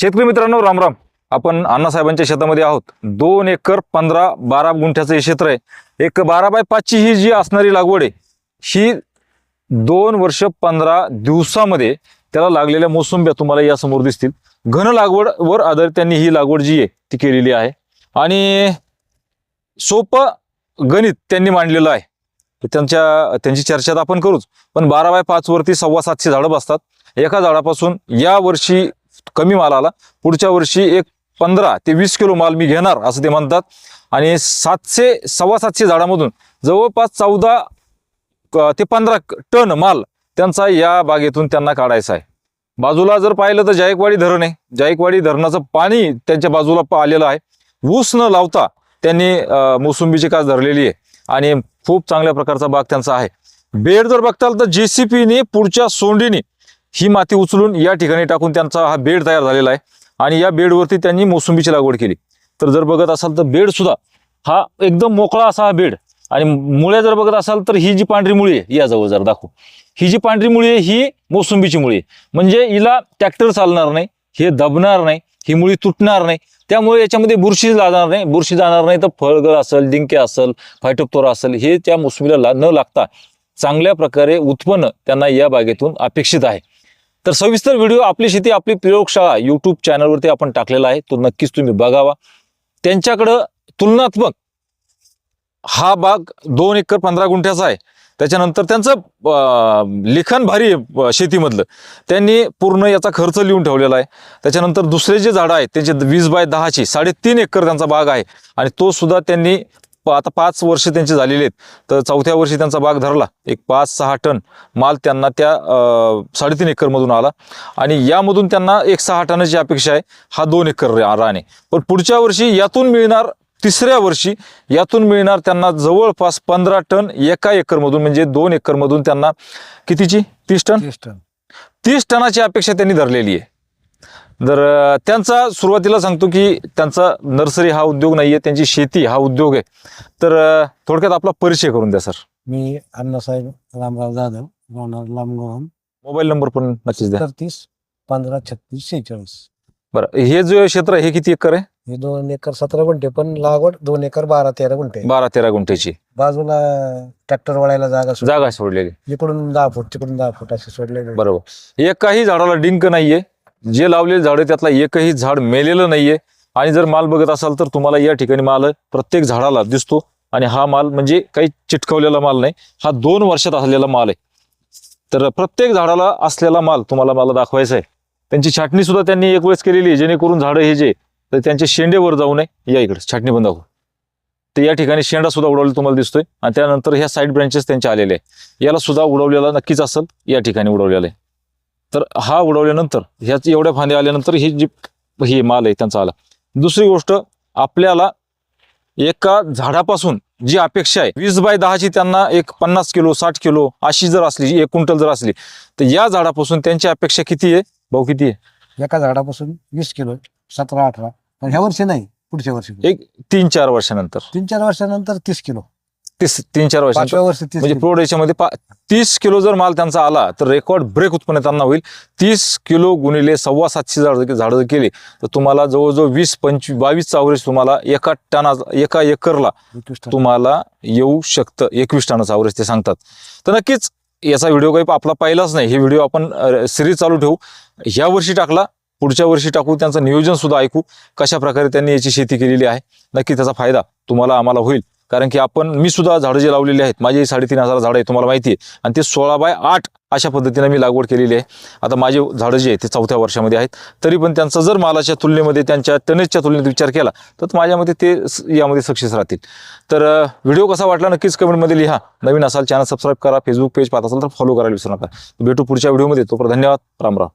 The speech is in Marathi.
शेतकरी मित्रांनो रामराम आपण अण्णासाहेबांच्या शेतामध्ये आहोत. दोन एकर पंधरा बारा गुंठ्याचं हे क्षेत्र आहे. एक बारा बाय पाचची ही जी असणारी लागवड आहे ही दोन वर्ष पंधरा दिवसामध्ये त्याला लागलेल्या मोसंब्या तुम्हाला यासमोर दिसतील. घन लागवडवर आधारित त्यांनी ही लागवड जी आहे ती केलेली आहे. आणि सोपं गणित त्यांनी मांडलेलं आहे. त्यांच्या त्यांची चर्चा तर आपण करूच. पण बारा बाय पाचवरती सव्वा सातशे झाडं बसतात. एका झाडापासून या वर्षी कमी माल आला. पुढच्या वर्षी एक पंधरा ते वीस किलो माल मी घेणार असं ते म्हणतात. आणि सातशे सव्वा सातशे झाडामधून जवळपास चौदा ते पंधरा टन माल त्यांचा या बागेतून त्यांना काढायचा आहे. बाजूला जर पाहिलं तर जायकवाडी धरण आहे. जायकवाडी धरणाचं पाणी त्यांच्या बाजूला प- आलेलं आहे. ऊस न लावता त्यांनी मोसुंबीची मोसंबीची कास धरलेली आहे. आणि खूप चांगल्या प्रकारचा बाग त्यांचा आहे. बेड जर बघताल तर जे सी पीने पुढच्या सोंडीने ही माती उचलून या ठिकाणी टाकून त्यांचा हा बेड तयार झालेला आहे. आणि या बेडवरती त्यांनी मोसंबीची लागवड केली. तर जर बघत असाल तर बेड सुद्धा हा एकदम मोकळा असा हा बेड. आणि मुळ्या जर बघत असाल तर ही जी पांढरी मुळी आहे या जवळ जर दाखवू. ही जी पांढरी मुळी आहे ही मोसंबीची मुळी आहे. म्हणजे हिला ट्रॅक्टर चालणार नाही हे दबणार नाही ही मुळी तुटणार नाही. त्यामुळे याच्यामध्ये बुरशी जाणार नाही. बुरशी जाणार नाही तर फळगळ असेल डिंके असेल फायटोप्तोरा असेल हे त्या मोसंबीला ला- न लागता चांगल्या प्रकारे उत्पन्न त्यांना या बागेतून अपेक्षित आहे. तर सविस्तर व्हिडिओ आपली शेती आपली प्रयोगशाळा युट्यूब चॅनलवरती आपण टाकलेला आहे. तो नक्कीच तुम्ही बघावा. त्यांच्याकडं तुलनात्मक हा बाग दोन एकर पंधरा गुंठ्याचा आहे. त्याच्यानंतर त्यांचं लिखाण भारी आहे शेतीमधलं. त्यांनी पूर्ण याचा खर्च लिहून ठेवलेला आहे. त्याच्यानंतर दुसरे जे झाडं आहेत त्यांचे वीस बाय दहाची साडेतीन एकर त्यांचा बाग आहे. आणि तो सुद्धा त्यांनी आता पाच वर्ष त्यांची झालेली आहेत. तर चौथ्या वर्षी त्यांचा बाग धरला. एक पाच सहा टन माल त्यांना त्या साडेतीन एकरमधून आला. आणि यामधून त्यांना एक सहा टनाची अपेक्षा आहे. हा दोन एकर रा- रान आहे पण पुढच्या वर्षी यातून मिळणार तिसऱ्या वर्षी यातून मिळणार त्यांना जवळपास पंधरा टन एका एकरमधून म्हणजे दोन एकरमधून त्यांना कितीची? तीस टन? तीस टन. तीस टनाची अपेक्षा त्यांनी धरलेली आहे. तर त्यांचा सुरुवातीला सांगतो की त्यांचा नर्सरी हा उद्योग नाहीये त्यांची शेती हा उद्योग आहे. तर थोडक्यात आपला परिचय करून द्या सर. मी अण्णासाहेब रामराव जाधव राहणार लांबगाव मोबाईल नंबर पण नक्कीच द्या. तीस पंधरा छत्तीस शेहेचाळीस. बरं हे जे क्षेत्र आहे हे किती एकर आहे? हे दोन एकर सतरा गुंठे पण लागवड दोन एकर बारा तेरा गुंठे. बारा तेरा गुंठ्याची बाजूला ट्रॅक्टर वळायला जागा सोड- जागा सोडलेली. इकडून दहा फूट तिकडून दहा फूट असे सोडलेले. बरोबर. एकाही झाडाला डिंक नाहीये. जे लावलेले झाड त्यातला एकही झाड मेलेलं नाहीये. आणि जर माल बघत असाल तर तुम्हाला या ठिकाणी माल प्रत्येक झाडाला दिसतो. आणि हा माल म्हणजे काही चिटकवलेला माल नाही. हा दोन वर्षात असलेला माल आहे. तर प्रत्येक झाडाला असलेला माल तुम्हाला मला दाखवायचा आहे. त्यांची छाटणी सुद्धा त्यांनी एक वेळेस केलेली आहे जेणेकरून झाडं हे जे तर त्यांचे शेंडेवर जाऊ नये. या इकडे छाटणी बंद दाखवू तर या ठिकाणी शेंडा सुद्धा उडवलेला तुम्हाला दिसतोय. आणि त्यानंतर ह्या साईड ब्रँचेस त्यांचे आलेले आहे याला सुद्धा उडवलेला नक्कीच असेल या ठिकाणी उडवलेला आहे. तर हा उडवल्यानंतर ह्याच एवढ्या फांद्या आल्यानंतर ही जी ही माल आहे त्यांचा आला. दुसरी गोष्ट आपल्याला एका झाडापासून जी अपेक्षा आहे वीस बाय दहाची त्यांना एक पन्नास किलो साठ किलो अशी जर असली एक क्विंटल जर असली तर या झाडापासून त्यांची अपेक्षा किती आहे? भाऊ किती आहे? एका झाडापासून वीस किलो सतरा अठरा पण ह्या वर्षी नाही पुढच्या वर्षी. एक तीन चार वर्षानंतर. तीन चार वर्षानंतर तीस किलो. तीस तीन चार पाचव्या वर्षी तीस म्हणजे किलो. याच्यामध्ये पा तीस किलो जर माल त्यांचा आला तर रेकॉर्ड ब्रेक उत्पन्न त्यांना होईल. तीस किलो गुणिले सव्वा सातशे झाड झाडं जर केली तर तुम्हाला जवळजवळ वीस पंचवीस बावीस अवरेज तुम्हाला एका टना एका एकरला एकवीस टन. तुम्हाला येऊ शकतं. एकवीस टनाचं अवरेज ते सांगतात. तर नक्कीच याचा व्हिडिओ काही आपला पाहिलाच नाही. हे व्हिडिओ आपण सिरीज चालू ठेवू. ह्या वर्षी टाकला पुढच्या वर्षी टाकू त्यांचं नियोजन सुद्धा ऐकू कशा प्रकारे त्यांनी याची शेती केलेली आहे. नक्की त्याचा फायदा तुम्हाला आम्हाला होईल. कारण की आपण मी सुद्धा झाडं जे लावलेली आहेत माझे साडेतीन हजार झाडं आहे तुम्हाला माहिती आहे. आणि ते सोळा बाय आठ अशा पद्धतीने मी लागवड केलेली आहे. आता माझे झाडं जे आहेत ते चौथ्या वर्षामध्ये आहेत. तरी पण त्यांचा जर मालाच्या तुलनेमध्ये त्यांच्या टनेजच्या तुलनेत विचार केला तर माझ्यामध्ये ते स- यामध्ये सक्सेस राहतील. तर व्हिडिओ कसा वाटला नक्कीच कमेंटमध्ये लिहा. नवीन असाल चॅनल सबस्क्राईब करा. फेसबुक पेज पाहत असाल तर फॉलो करायला विसरू नका. भेटू पुढच्या व्हिडिओमध्ये. तोपर्यंत धन्यवाद. राम राम.